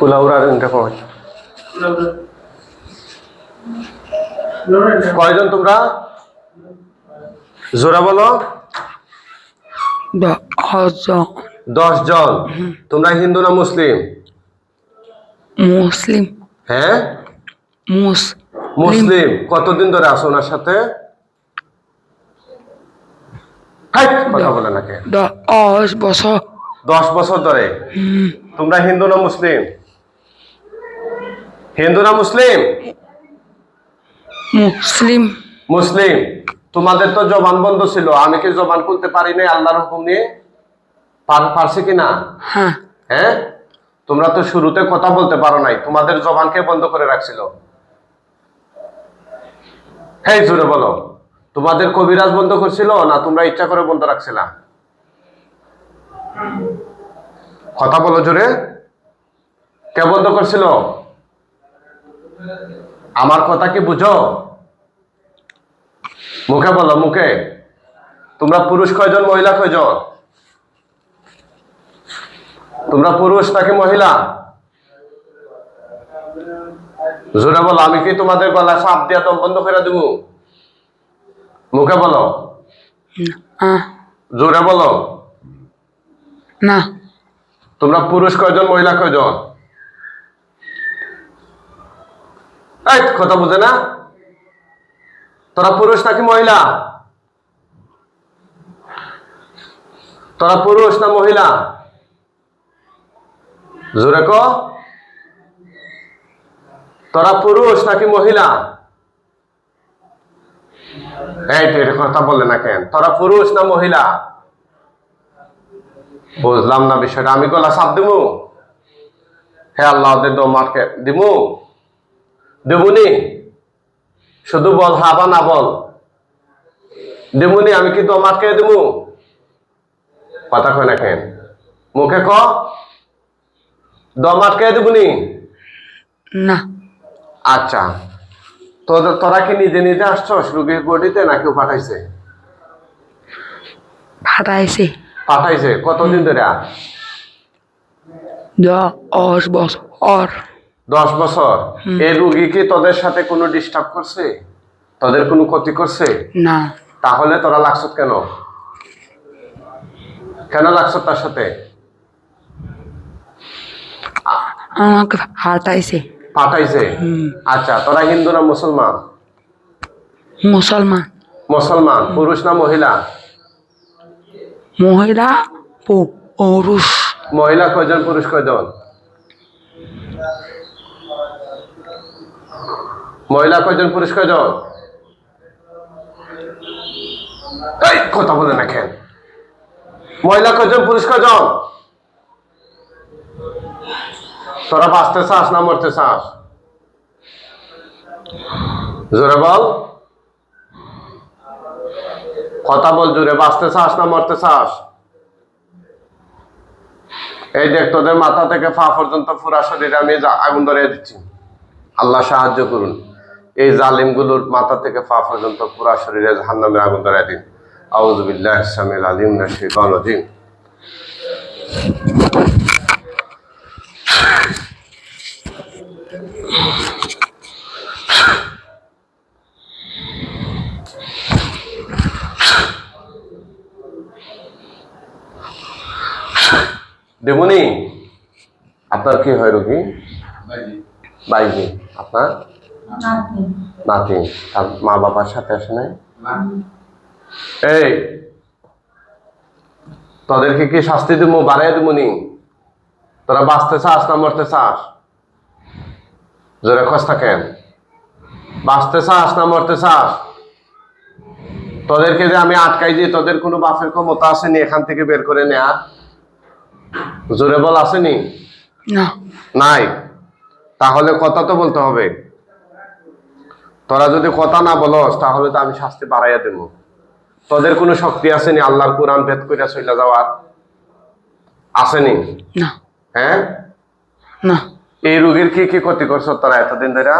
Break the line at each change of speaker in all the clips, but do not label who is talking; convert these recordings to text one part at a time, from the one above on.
কুলাউড়ার কয়জন তোমরা? জোরা বলো। দশ জন তোমরা হিন্দু না মুসলিম?
মুসলিম।
হ্যাঁ?
মুস
মুসলিম। কতদিন ধরে আছো ওনার সাথে? কথা বলে নাকি
দশ বছর।
দশ বছর ধরে। তোমরা হিন্দু না মুসলিম? হিন্দু না মুসলিম?
মুসলিম।
মুসলিম। তোমাদের তো জবান বন্ধ ছিল আমি কি জবান খুলতে পারি নাই আল্লাহর হুকুম নিয়ে? পার- পারছি কি না?
হ্যাঁ।
হ্যাঁ? তোমরা তো শুরুতে কথা বলতে পারো নাই তোমাদের জবানকে বন্ধ করে রাখছিল? হ্যাঁ জোরে বলো তোমাদের কবিরাজ বন্ধ করছিল না তোমরা ইচ্ছা করে বন্ধ রাখছিলা? কথা বলো জোরে। কে বন্ধ করছিল? আমার কথা কি বুঝো? মুখে বলো মুখে। তোমরা পুরুষ কয়জন মহিলা কয়জন? তোমরা পুরুষ নাকি মহিলা? জোরে বলো আমি কি তোমাদের গলা সাপ দিয়া তো বন্ধ করে দেবো? মুখে বলো। জোরে বলো।
না।
তোমরা পুরুষ কয়জন মহিলা কয়জন? এই, কথা বুঝে না? তোরা পুরুষ নাকি মহিলা? তোরা পুরুষ না মহিলা? জোরে ক। তোরা পুরুষ নাকি মহিলা? কথা বললে না কেন? তোরা পুরুষ না মহিলা? বুঝলাম না বিষয়টা। আমি গলা সাপ দিমু। হে আল্লাহ দে দো মারকে দিমু। দেবুনি শুধু বল হা বা না বল। দেবুনি আমি কি আটকে দেবো? কথা কয় না কেন? মুখে ক। দম আটকে দেবুনি?
না।
আচ্ছা। তোরা কি নিজে নিজে আসছস রুগীর বডিতে না কেউ পাঠাইছে?
ফাটাইছে
পাঠাইছে। কতদিন ধরে?
দশ বছর
দশ বছর। এই রুগী কি তোদের সাথে কোনো ডিস্টার্ব করছে? তোদের কোনো ক্ষতি করছে?
না।
তাহলে তোরা লাগছ কেন? কেন লাগছ তার সাথে?
আমাকে ফাটাইছে।
পাঠাইছে আচ্ছা তোরা হিন্দু না মুসলমান?
মুসলমান।
মুসলমান। পুরুষ না মহিলা?
মহিলা পুরুষ।
মহিলা কয়জন পুরুষ কয়জন? মহিলা কয়জন পুরুষ কয়জন? কথা বলে না কেন মহিলা কয়জন, পুরুষ কয়জন? তোরা বাঁচতে চাস না মরতে চাস? জোরে বল। কথা বল, জোরে বাঁচতে চাস না মরতে চাস? এই দেখ, তোদের মাথা থেকে পা পর্যন্ত পুরা শরীরে আমি আগুন ধরে দিচ্ছি। আল্লাহ সাহায্য করুন। এই জালিমগুলোর মাথা থেকে পা পর্যন্ত পুরা শরীরে জাহান্নামের আগুন ধরে দিন। আউযুবিল্লাহ সামিল আলিম না শিকান রাজিম। দেবনি আপনার কি হয় রোগী? বাইজি। আপনার? নাতি আর মা বাবার সাথে আসে নাই? এই তোদেরকে কি শাস্তি দিব বাড়াই দিব নি? তোরা বাঁচতে চাস না মরতে চাস? জোরে খোঁজ থাকেন বাঁচতে চাস না মরতে চাস? তোদেরকে যে আমি আটকাই দিই তোদের কোনো বাপের ক্ষমতা আসেনি এখান থেকে বের করে নেয়া জোরে বল আসেনি? নাই? তাহলে কথা তো বলতে হবে। তোরা যদি কথা না বলস তাহলে তো আমি শাস্তি বাড়াইয়া দেব। তোদের কোনো শক্তি আসেনি? আল্লাহর কোরআন ভেদ করে চলে যাওয়ার? আসেনি? হ্যাঁ?
না।
এই রোগীর কি কি ক্ষতি করছ তোরা এতদিন ধরে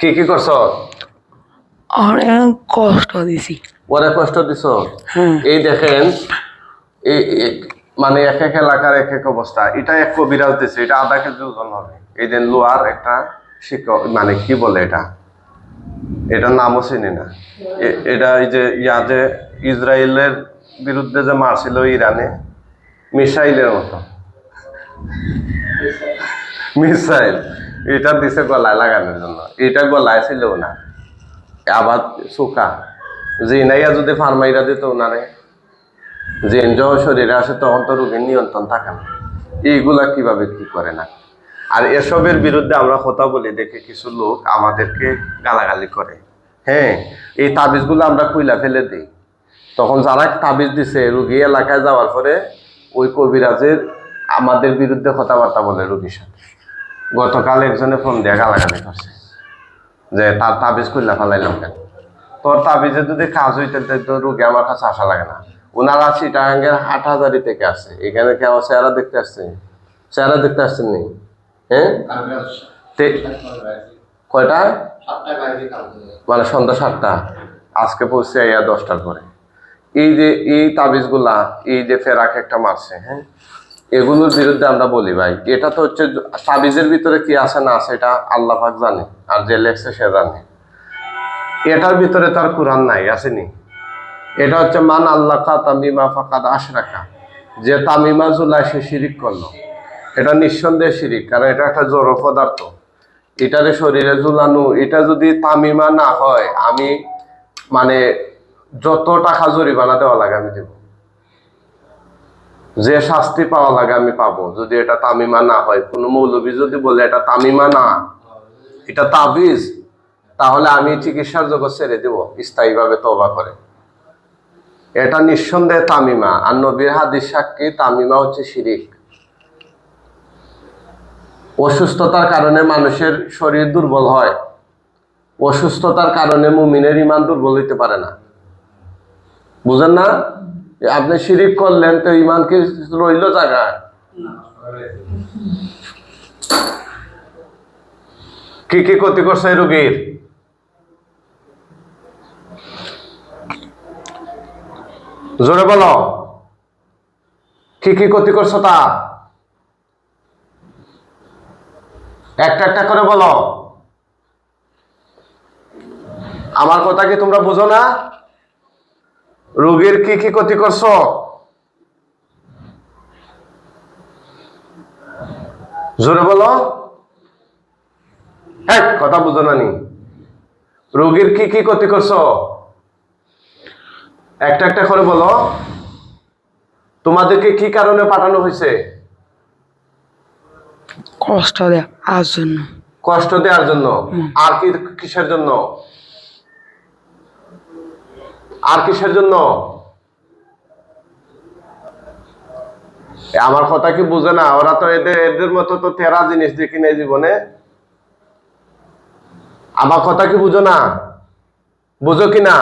কি কি করছ?
কষ্ট দিছি।
অনেক কষ্ট দিছ?
হ্যাঁ।
এই দেখেন মানে এক এক এলাকার এক এক অবস্থা। এটা এক কবিরাজ দিছে এটা আধা কেজি ওজন হবে। এই যে লোয়ার একটা মানে কি বলে এটা? এটার নামও চিনি না। এটা এই যে ইয়া যে ইসরায়েলের বিরুদ্ধে যে মারছিল ইরানে, মিসাইলের মতো। মিসাইল, এটা দিছে গলায় লাগানোর জন্য। এটা গলায় ছিল না আবার চোখা। জিনাইয়া যদি ফার্মাইরা দিত ওনারে, জিন যখন শরীরে আসে তখন তো রোগের নিয়ন্ত্রণ থাকে না। এইগুলা কীভাবে কি করে না? আর এসবের বিরুদ্ধে আমরা কথা বলি, দেখে কিছু লোক আমাদেরকে গালাগালি করে। হ্যাঁ এই তাবিজগুলো আমরা কুইলা ফেলে দিই। তখন যারা তাবিজ দিছে, রুগী এলাকায় যাওয়ার পরে ওই কবিরাজের আমাদের বিরুদ্ধে কথাবার্তা বলে রুগীর সাথে। গতকাল একজনে ফোন দিয়ে গালাগালি করছে যে, তার তাবিজ খুললা ফেলাইলাম কেন? তোর তাবিজে যদি কাজ হইতে তো রুগী আমার কাছে আসা লাগে না। ওনারা চিটাঙ্গের হাট হাজারি থেকে আসছে। এখানে কেমন চেহারা দেখতে আসছে? চেহারা দেখতে আসছেন নি? হ্যাঁ? কয়টা? মানে সন্ধ্যা সাতটা। আজকে পৌঁছে আইয়া দশটার পরে। এই যে, এই তাবিজগুলা, এই যে ফেরাক একটা মারছে হ্যাঁ? এগুলোর বিরুদ্ধে আমরা বলি, ভাই, এটা তো হচ্ছে তাবিজের ভিতরে কি আছে না আছে, এটা আল্লাহ জানে, আর যে লেখছে সে জানে। এটার ভিতরে তার কোরআন নাই আসেনি এটা হচ্ছে মান আল্লাহ তামিমা ফাকাদ আশরাকা। যে তামিমা জুলাই সে শিরিক করল। এটা নিঃসন্দেহে শিরিক, কারণ এটা একটা জড় পদার্থ। এটারে শরীরে ঝুলানো, এটা যদি তামিমা না হয়, আমি মানে যত টাকা জরিমানা দেওয়া লাগে আমি দেব। যে শাস্তি পাওয়া লাগে আমি পাবো, যদি এটা তামিমা না হয়। কোনো মৌলবী যদি বলে এটা তামিমা না, এটা তাবিজ, তাহলে আমি চিকিৎসার জগৎ ছেড়ে দেব, স্থায়ীভাবে তবা করে। এটা নিঃসন্দেহে তামিমা, আর নবীর হাদিস সাক্ষী তামিমা হচ্ছে শিরিক। অসুস্থতার কারণে মানুষের শরীর দুর্বল হয়। অসুস্থতার কারণে মুমিনের ইমান দুর্বল হইতে পারে না। বুঝেন না? আপনি শিরিক করলেন তো ইমান কি রইল জায়গায়? কি কি ক্ষতি করছে রোগীর? জোরে বলো। কি কি ক্ষতি করছ তা? একটা একটা করে বলো। আমার কথা কি তোমরা বুঝো না? রোগীর কি কি ক্ষতি করছ? জোরে বলো। এক কথা বুঝো না নি। রোগীর কি কি ক্ষতি করছ? একটা একটা করে বলো। তোমাদেরকে কি কারণে পাঠানো হয়েছে?
কষ্ট দেয়া আর জন্য।
কষ্ট দেওয়ার জন্য? আর কি কিসের জন্য? আর কিসের জন্য? আমার কথা কি বুঝে না? ওরা তো এদের এদের মতো তো তেরা জিনিস দেখি নাই জীবনে। আমার কথা কি বুঝো না? বুঝো কি না?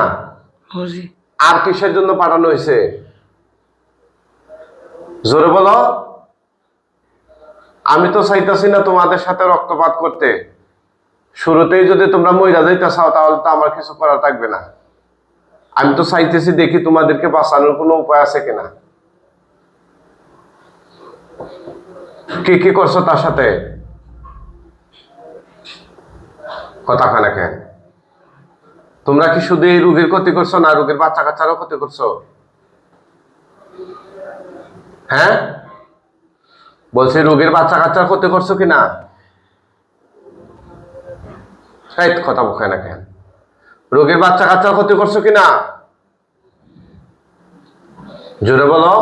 আর কিসের জন্য পাঠানো হয়েছে? জোরে বলো। আমি তো চাইতেছি না তোমাদের সাথে রক্তপাত করতে। শুরুতেই যদি তোমরা মহিলা যাইতে চাও, তাহলে তো আমার কিছু করা থাকবে না। আমি তো চাইতেছি দেখি তোমাদেরকে বাঁচানোর কোনো উপায় আছে কিনা। কি কি করছ তার সাথে? কথা কানে? তোমরা কি শুধু এই রোগীর ক্ষতি করছ না রোগীর বাচ্চা কাচ্চারও ক্ষতি করছ? হ্যাঁ? বলছি, রোগীর বাচ্চা কাচ্চার ক্ষতি করছ কি না কথা বকে না কেন? রোগীর বাচ্চা কাচ্চার ক্ষতি করছ কি না জোরে বলো।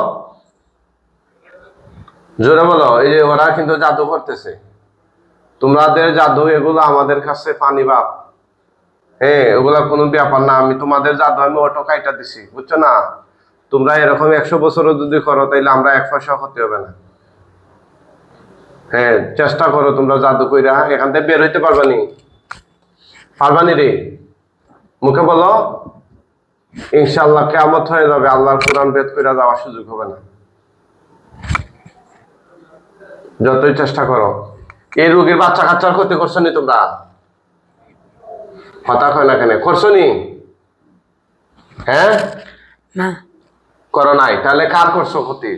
জোরে বলো। এই যে ওরা কিন্তু জাদু করতেছে। তোমাদের জাদু, এগুলো আমাদের কাছে পানি বাপ। হ্যাঁ ওগুলা কোনো ব্যাপার না। আমি তোমাদের জাদু, আমি অটো কাইটা দিছি। বুঝছ না? তোমরা এরকম একশো বছরও যদি করো, তাইলে আমরা এক পয়সা ক্ষতি হবে না। হ্যাঁ চেষ্টা করো তোমরা জাদু কইরা এখান থেকে বের হইতে পারবানি পারবানি রে? মুখে বলো। ইনশাল্লাহ কেমত হয়ে যাবে আল্লাহর কোরআন বেদ কইরা যাওয়ার সুযোগ হবে না। যতই চেষ্টা করো। এই রোগীর বাচ্চা কাচ্চার ক্ষতি করছ নি তোমরা? হতাশ হয় না কেন? করছ নি? হ্যাঁ? করো নাই। তাহলে কার করছ ক্ষতি?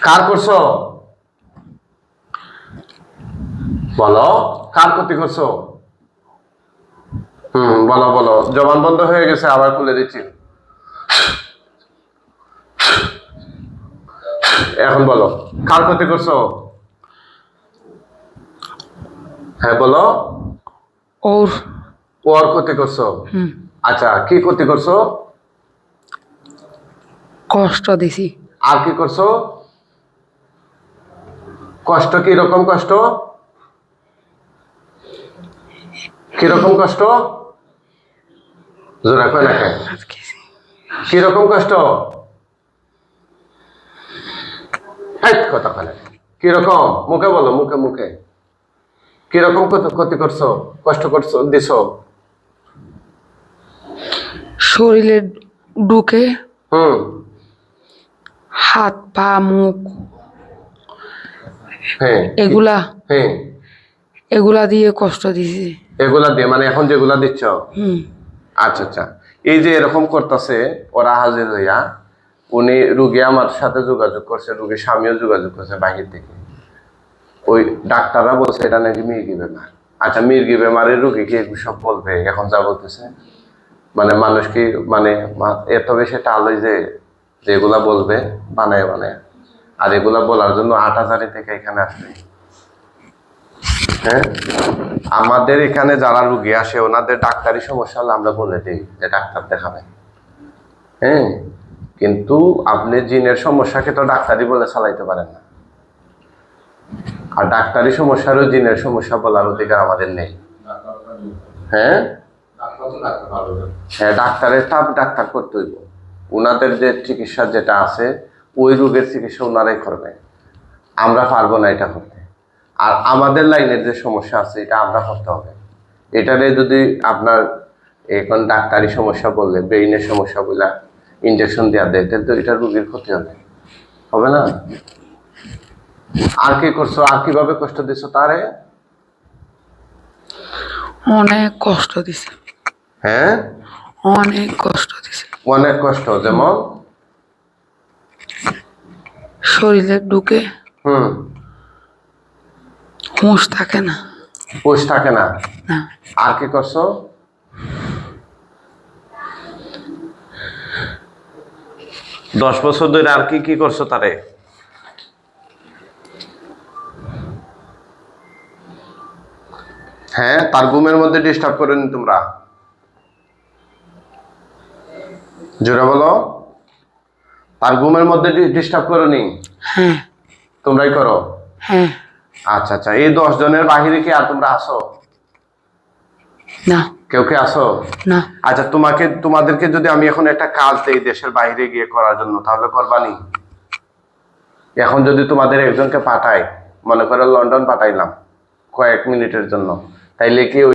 কার করছ? বলো। কার ক্ষতি করছ? হুম বলো বলো। জবান বন্ধ হয়ে গেছে আবার খুলে দিচ্ছি। এখন বলো কার ক্ষতি করছ? হ্যাঁ বলো।
ওর।
ওর ক্ষতি করছ? আচ্ছা কি ক্ষতি করছ?
কষ্ট দিছি।
আর কি করছ? কষ্ট কি রকম কষ্ট? কীরকম কষ্ট? জোরা কয় না? কীরকম কষ্ট? কথা কেন? কীরকম মুখে বলো মুখে মুখে। কীরকম ক্ষতি- ক্ষতি করছ কষ্ট করছ দিছো?
শরীরে ঢুকে
হুম।
হাত পা মুখ এগুলা?
হ্যাঁ।
এগুলা দিয়ে কষ্ট দিছি।
এগুলা দিয়ে মানে এখন যেগুলা দিচ্ছ? আচ্ছা আচ্ছা। এই যে এরকম করতেছে ওরা হাজির হইয়া উনি রুগী আমার সাথে যোগাযোগ করছে রুগীর স্বামীও যোগাযোগ করছে বাহির থেকে। ওই ডাক্তাররা বলছে এটা নাকি মির্গি বেমার। আচ্ছা মির্গি বেমারের রুগী কি সব বলবে? এখন যা বলতেছে। মানে মানুষ কি মানে এত বেশি টাল যে যেগুলা বলবে বানায় বানায়। আর এগুলা বলার জন্য আট হাজারি থেকে এখানে আসবে। হ্যাঁ? আমাদের এখানে যারা রুগী আসে, ওনাদের ডাক্তারি সমস্যা হলে আমরা বলে দিই যে ডাক্তার দেখাবেন হ্যাঁ? কিন্তু আপনি জিনের সমস্যাকে তো ডাক্তারি বলে চালাইতে পারেন না। আর ডাক্তারি সমস্যারও জিনের সমস্যা বলার অধিকার আমাদের নেই। হ্যাঁ? হ্যাঁ ডাক্তারের তাপ ডাক্তার করতে হইব ওনাদের যে চিকিৎসা যেটা আছে ওই রোগের চিকিৎসা ওনারাই করবে আমরা পারব না এটা করতে। আর আমাদের লাইনের যে সমস্যা আছে এটা আমরা করতে হবে। এটারে যদি আপনার এখন ডাক্তারি সমস্যা বললে ব্রেইনের সমস্যা বলে ইঞ্জেকশন দেওয়া দেয় তাহলে তো এটা রোগীর ক্ষতি হবে। হবে না? আর কি করছ? আর কীভাবে কষ্ট দিছো তারে?
অনেক কষ্ট দিছে।
হ্যাঁ?
অনেক কষ্ট দিছে।
অনেক কষ্ট যেমন?
শরীরে ঢুকে
হুম।
হুঁশ থাকে না।
পোষ থাকে না?
না।
আর কি করছ? দশ বছর ধরে আর কি কি করছ তারে? হ্যাঁ তার ঘুমের মধ্যে ডিস্টার্ব করেনি তোমরা? জোরে বলো। তার ঘুমের মধ্যে ডিস্টার্ব করনি?
হ্যাঁ।
তোমরাই করো?
হ্যাঁ।
আচ্ছা আচ্ছা। এই দশ জনের বাহিরে কি আর তোমরা আসো?
না।
কেউ কে আসো?
না।
আচ্ছা তোমাকে তোমাদেরকে যদি আমি এখন একটা কাজ দেই দেশের বাইরে গিয়ে করার জন্য তাহলে করবানি? এখন যদি তোমাদের একজনকে পাঠাই মনে করো লন্ডন পাঠাইলাম কয়েক মিনিটের জন্য তাইলে কি